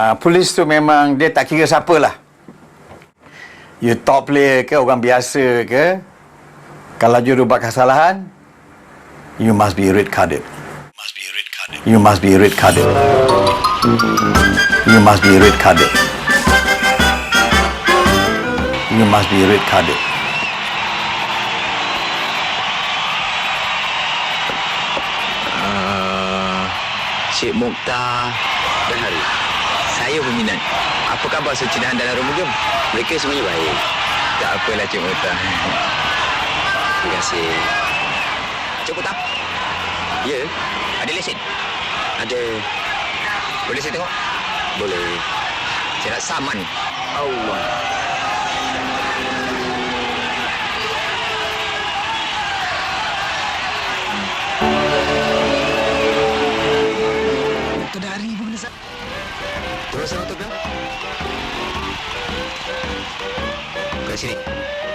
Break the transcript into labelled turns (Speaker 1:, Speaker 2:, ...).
Speaker 1: uh, polis tu memang dia tak kira siapa lah. You top player ke, orang biasa ke, kalau you buat kesalahan, you must be red carded. Must be red carded. You must be red carded. You must be red carded. You must be red carded.
Speaker 2: Uh, Cik Mokhtar dan Hari. Saya peminat. Apa khabar Sucinahan dan Harum Jom? Mereka semuanya baik. Tak apalah Cik Mokhtar. Terima kasih. Cik Mokhtar? Ya? Ada lesen? Ada. Boleh saya tengok? Boleh. Saya nak saman. Allah. Do you.